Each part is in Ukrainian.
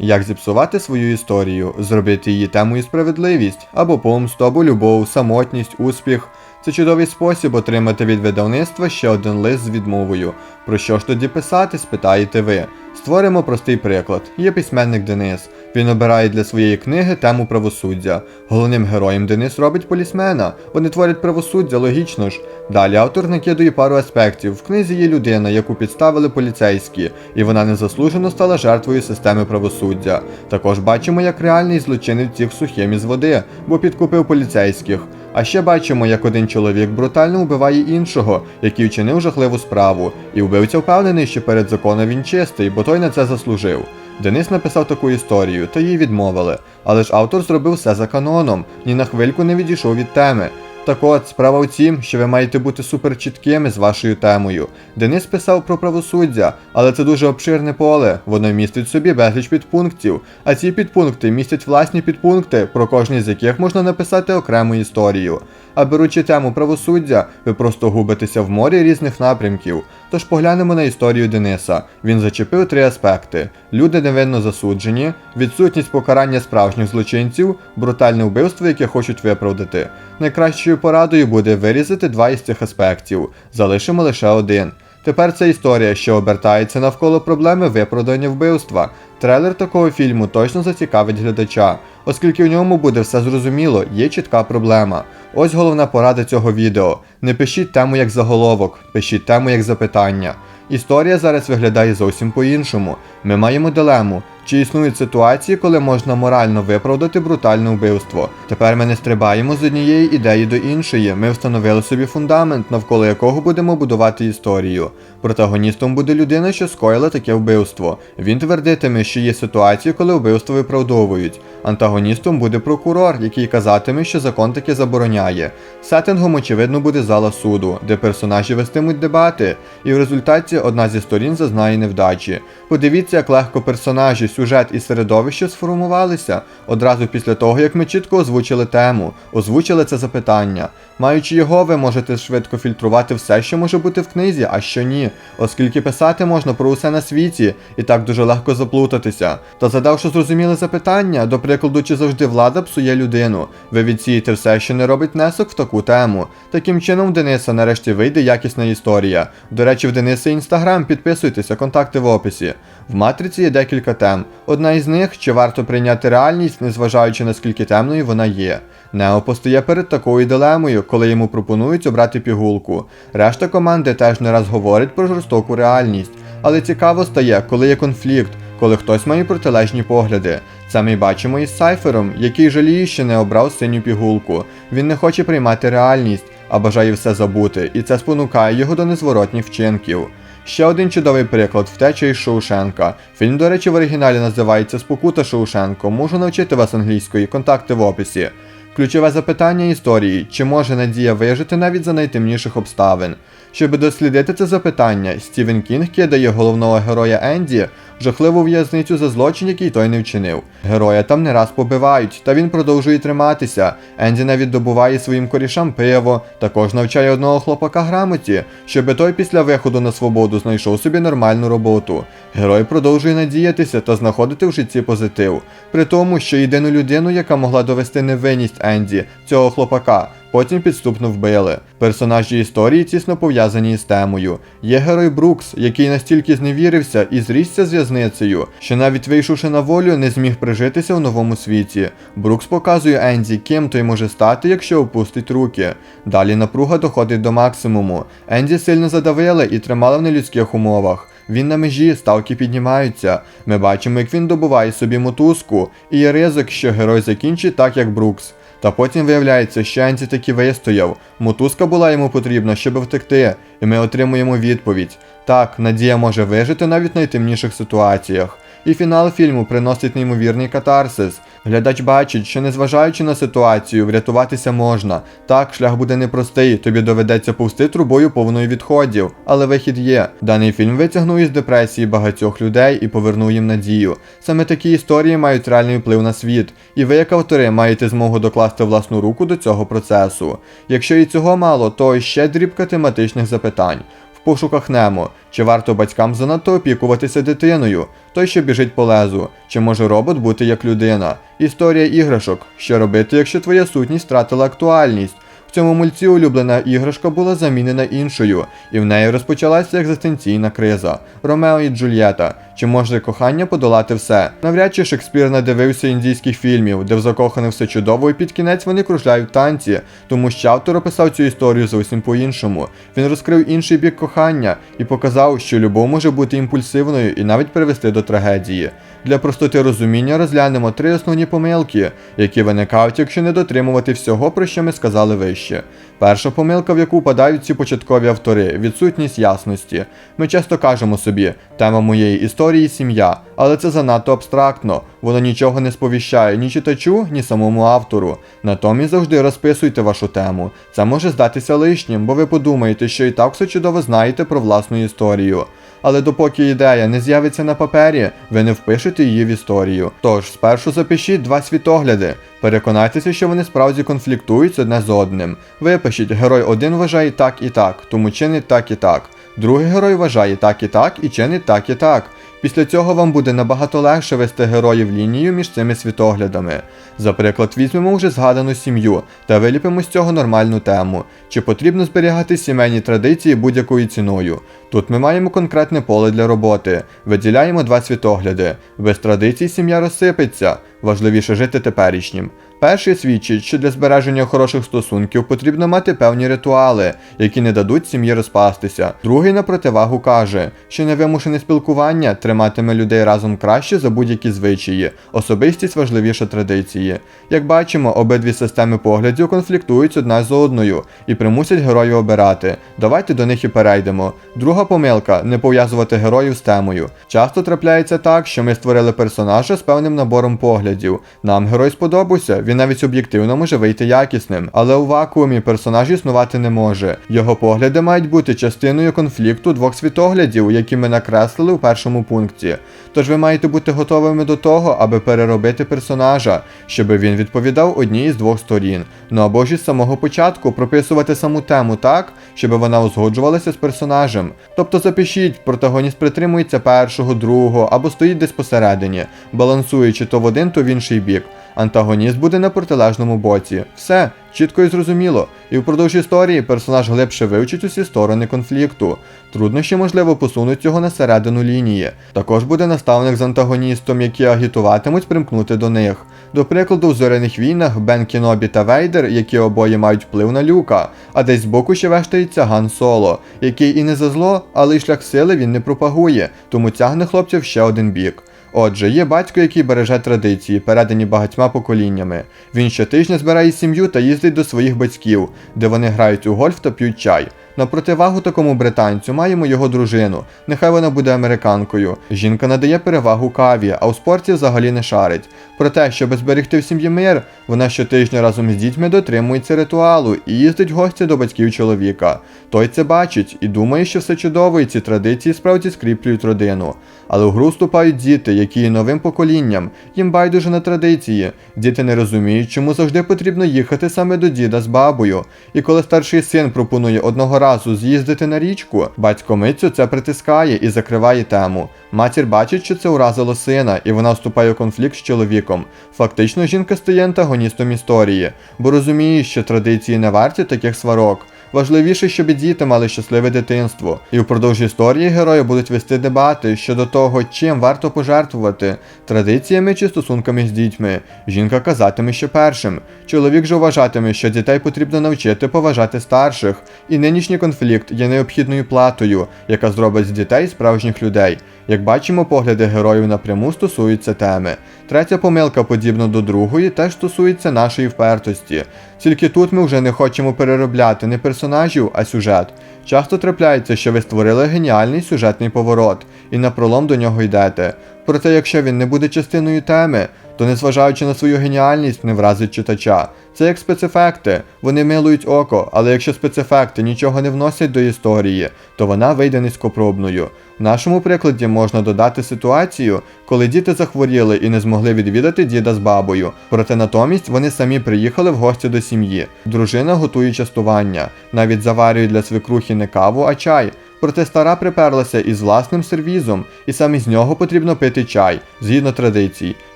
Як зіпсувати свою історію, зробити її темою справедливість, або помсту, або любов, самотність, успіх. Це чудовий спосіб отримати від видавництва ще один лист з відмовою. Про що ж тоді писати, спитаєте ви. Створимо простий приклад. Є письменник Денис. Він обирає для своєї книги тему правосуддя. Головним героєм Денис робить полісмена. Вони творять правосуддя, логічно ж. Далі автор накидує пару аспектів. В книзі є людина, яку підставили поліцейські, і вона незаслужено стала жертвою системи правосуддя. Також бачимо, як реальний злочинець тік сухим із води, бо підкупив поліцейських. А ще бачимо, як один чоловік брутально вбиває іншого, який вчинив жахливу справу, і вбивця впевнений, що перед законом він чистий, бо той на це заслужив. Денис написав таку історію, та їй відмовили. Але ж автор зробив все за каноном, ні на хвильку не відійшов від теми. Так от, справа в тім, що ви маєте бути суперчіткими з вашою темою. Денис писав про правосуддя, але це дуже обширне поле, воно містить в собі безліч підпунктів, а ці підпункти містять власні підпункти, про кожний з яких можна написати окрему історію. А беручи тему правосуддя, ви просто губитеся в морі різних напрямків. Тож поглянемо на історію Дениса. Він зачепив три аспекти: люди невинно засуджені, відсутність покарання справжніх злочинців, брутальне вбивство, яке хочуть виправдати. Найкращою порадою буде вирізати два із цих аспектів. Залишимо лише один. Тепер це історія, що обертається навколо проблеми виправдання вбивства. Трейлер такого фільму точно зацікавить глядача, оскільки в ньому буде все зрозуміло, є чітка проблема. Ось головна порада цього відео. Не пишіть тему як заголовок, пишіть тему як запитання. Історія зараз виглядає зовсім по-іншому. Ми маємо дилему. Чи існують ситуації, коли можна морально виправдати брутальне вбивство? Тепер ми не стрибаємо з однієї ідеї до іншої. Ми встановили собі фундамент, навколо якого будемо будувати історію. Протагоністом буде людина, що скоїла таке вбивство. Він твердитиме, що є ситуації, коли вбивство виправдовують. Антагоністом буде прокурор, який казатиме, що закон таке забороняє. Сеттингом, очевидно, буде зала суду, де персонажі вестимуть дебати, і в результаті одна зі сторін зазнає невдачі. Подивіться, як легко персонажі, сюжет і середовище сформувалися одразу після того, як ми чітко озвучили тему, озвучили це запитання. Маючи його, ви можете швидко фільтрувати все, що може бути в книзі, а що ні, оскільки писати можна про усе на світі, і так дуже легко заплутатися. Та задавши зрозуміле запитання, до прикладу, чи завжди влада псує людину, ви відсієте все, що не робить внесок в таку тему. Таким чином, в Дениса нарешті вийде якісна історія. До речі, в Дениса інстаграм підписуйтеся, контакти в описі. В матриці є декілька тем. Одна із них, чи варто прийняти реальність, незважаючи наскільки темною вона є. Нео постає перед такою дилемою, коли йому пропонують обрати пігулку. Решта команди теж не раз говорить про жорстоку реальність. Але цікаво стає, коли є конфлікт, коли хтось має протилежні погляди. Це ми бачимо із Сайфером, який жаліє, що не обрав синю пігулку. Він не хоче приймати реальність, а бажає все забути, і це спонукає його до незворотніх вчинків. Ще один чудовий приклад втеча із Шоушенка. Фільм, до речі, в оригіналі називається Спокута Шоушенко. Можу навчити вас англійської, контакти в описі. Ключове запитання історії: чи може Надія вижити навіть за найтемніших обставин? Щоб дослідити це запитання, Стівен Кінг кидає головного героя Енді жахливу в'язницю за злочин, який той не вчинив. Героя там не раз побивають, та він продовжує триматися. Енді навіть добуває своїм корішам пиво, також навчає одного хлопака грамоті, щоби той після виходу на свободу знайшов собі нормальну роботу. Герой продовжує надіятися та знаходити в житті позитив. При тому, що єдину людину, яка могла довести невинність Енді, цього хлопака, потім підступно вбили. Персонажі історії тісно пов'язані із темою. Є герой Брукс, який настільки зневірився і зрісся з в'язницею, що навіть вийшовши на волю, не зміг прижитися в новому світі. Брукс показує Енді, ким той може стати, якщо опустить руки. Далі напруга доходить до максимуму. Енді сильно задавили і тримали в нелюдських умовах. Він на межі, ставки піднімаються. Ми бачимо, як він добуває собі мотузку, і є ризик, що герой закінчить так, як Брукс. Та потім виявляється, що Ензі таки вистояв. Мотузка була йому потрібна, щоб втекти, і ми отримуємо відповідь. Так, Надія може вижити навіть в найтемніших ситуаціях. І фінал фільму приносить неймовірний катарсис. Глядач бачить, що незважаючи на ситуацію, врятуватися можна. Так, шлях буде непростий, тобі доведеться повсти трубою повною відходів, але вихід є. Даний фільм витягнув із депресії багатьох людей і повернув їм надію. Саме такі історії мають реальний вплив на світ, і ви, як автори, маєте змогу докласти власну руку до цього процесу. Якщо і цього мало, то ще дрібка тематичних запитань. В пошуках Немо, чи варто батькам занадто опікуватися дитиною, той, що біжить по лезу, чи може робот бути як людина, історія іграшок, що робити, якщо твоя сутність втратила актуальність. В цьому мульці улюблена іграшка була замінена іншою, і в неї розпочалася екзистенційна криза. Ромео і Джульєта. Чи може кохання подолати все? Навряд чи Шекспір надивився індійських фільмів, де в закохане все чудово, і під кінець вони кружляють в танці, тому що автор описав цю історію зовсім по-іншому. Він розкрив інший бік кохання і показав, що любов може бути імпульсивною і навіть привести до трагедії. Для простоти розуміння розглянемо три основні помилки, які виникають, якщо не дотримувати всього, про що ми сказали вище. Перша помилка, в яку впадають ці початкові автори відсутність ясності. Ми часто кажемо собі, тема моєї історії сім'я, але це занадто абстрактно, воно нічого не сповіщає ні читачу, ні самому автору. Натомість завжди розписуйте вашу тему. Це може здатися лишнім, бо ви подумаєте, що і так все чудово знаєте про власну історію. Але допоки ідея не з'явиться на папері, ви не впишете її в історію. Тож спершу запишіть два світогляди. Переконайтеся, що вони справді конфліктують одне з одним. Випишіть, герой один вважає так і так, тому чинить так і так. Другий герой вважає так і так і чинить так і так. Після цього вам буде набагато легше вести героїв лінію між цими світоглядами. За приклад, візьмемо вже згадану сім'ю та виліпимо з цього нормальну тему. Чи потрібно зберігати сімейні традиції будь-якою ціною? Тут ми маємо конкретне поле для роботи. Виділяємо два світогляди. Без традицій сім'я розсипеться. Важливіше жити теперішнім. Перший свідчить, що для збереження хороших стосунків потрібно мати певні ритуали, які не дадуть сім'ї розпастися. Другий на противагу каже, що невимушене спілкування триматиме людей разом краще за будь-які звичаї, особистість важливіше традиції. Як бачимо, обидві системи поглядів конфліктують одна з одною і примусять героїв обирати. Давайте до них і перейдемо. Друга помилка не пов'язувати героїв з темою. Часто трапляється так, що ми створили персонажа з певним набором поглядів. Нам герой сподобався, він навіть об'єктивно може вийти якісним, але у вакуумі персонаж існувати не може. Його погляди мають бути частиною конфлікту двох світоглядів, які ми накреслили у першому пункті. Тож ви маєте бути готовими до того, аби переробити персонажа, щоб він відповідав одній з двох сторін. Ну або ж із самого початку прописувати саму тему так, щоб вона узгоджувалася з персонажем. Тобто запишіть, протагоніст притримується першого, другого або стоїть десь посередині, балансуючи то в один, то в інший бік. Антагоніст буде на протилежному боці. Все, чітко і зрозуміло. І впродовж історії персонаж глибше вивчить усі сторони конфлікту. Труднощі, можливо, посунуть його на середину лінії. Також буде наставник з антагоністом, які агітуватимуть примкнути до них. До прикладу, в зоряних війнах Бен Кінобі та Вейдер, які обоє мають вплив на люка, а десь збоку ще вештається Ган Соло, який і не за зло, але й шлях сили він не пропагує, тому тягне хлопців ще один бік. Отже, є батько, який береже традиції, передані багатьма поколіннями. Він щотижня збирає сім'ю та їздить до своїх батьків, де вони грають у гольф та п'ють чай. На противагу такому британцю маємо його дружину. Нехай вона буде американкою. Жінка надає перевагу каві, а у спорті взагалі не шарить. Про те, щоб зберегти в сім'ї мир, вона щотижня разом з дітьми дотримується ритуалу і їздить в гості до батьків чоловіка. Той це бачить і думає, що все чудово, і ці традиції справді скріплюють родину. Але в гру вступають діти, які є новим поколінням, їм байдуже на традиції. Діти не розуміють, чому завжди потрібно їхати саме до діда з бабою. І коли старший син пропонує одного разу з'їздити на річку, батько митцю це притискає і закриває тему. Матір бачить, що це уразило сина, і вона вступає у конфлікт з чоловіком. Фактично, жінка стає антагоністом історії, бо розуміє, що традиції не варті таких сварок. Важливіше, щоб і діти мали щасливе дитинство, і впродовж історії герої будуть вести дебати щодо того, чим варто пожертвувати традиціями чи стосунками з дітьми. Жінка казатиме, що першим. Чоловік же вважатиме, що дітей потрібно навчити поважати старших, і нинішній конфлікт є необхідною платою, яка зробить з дітей справжніх людей. Як бачимо, погляди героїв напряму стосуються теми. Третя помилка, подібна до другої, теж стосується нашої впертості. Тільки тут ми вже не хочемо переробляти не персонажів, а сюжет. Часто трапляється, що ви створили геніальний сюжетний поворот, і на пролом до нього йдете. Проте, якщо він не буде частиною теми, то незважаючи на свою геніальність, не вразить читача. Це як спецефекти, вони милують око, але якщо спецефекти нічого не вносять до історії, то вона вийде низькопробною. В нашому прикладі можна додати ситуацію, коли діти захворіли і не змогли відвідати діда з бабою, проте натомість вони самі приїхали в гості до сім'ї. Дружина готує частування, навіть заварює для свекрухи не каву, а чай. Проте стара приперлася із власним сервізом, і саме з нього потрібно пити чай, згідно традицій.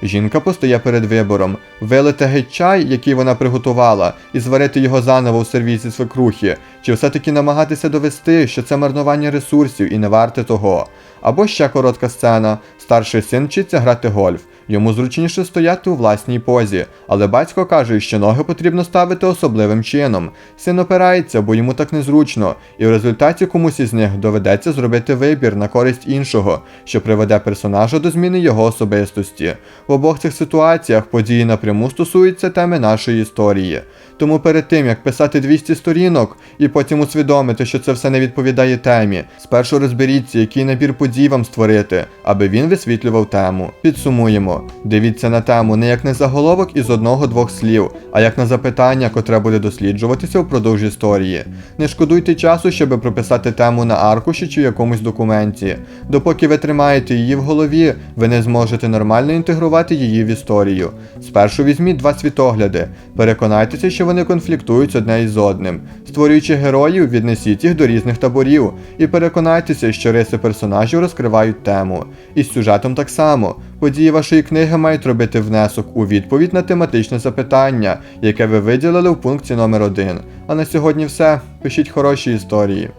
Жінка постає перед вибором: вилити геть чай, який вона приготувала, і зварити його заново у сервізі свекрухи, чи все-таки намагатися довести, що це марнування ресурсів і не варте того. Або ще коротка сцена: старший син вчиться грати гольф. Йому зручніше стояти у власній позі, але батько каже, що ноги потрібно ставити особливим чином. Син опирається, бо йому так незручно, і в результаті комусь із них доведеться зробити вибір на користь іншого, що приведе персонажа до зміни його особистості. В обох цих ситуаціях події напряму стосуються теми нашої історії. Тому перед тим як писати 200 сторінок і потім усвідомити, що це все не відповідає темі, спершу розберіться, який набір подій вам створити, аби він висвітлював тему. Підсумуємо. Дивіться на тему не як на заголовок із одного-двох слів, а як на запитання, котре буде досліджуватися впродовж історії. Не шкодуйте часу, щоб прописати тему на аркуші чи в якомусь документі. Допоки ви тримаєте її в голові, ви не зможете нормально інтегрувати її в історію. Спершу візьміть два світогляди, переконайтеся, що вони конфліктують одне із одним. Створюючи героїв, віднесіть їх до різних таборів і переконайтеся, що риси персонажів розкривають тему. І з сюжетом так само. Події вашої книги мають робити внесок у відповідь на тематичне запитання, яке ви виділили в пункті номер 1 А на сьогодні все. Пишіть хороші історії.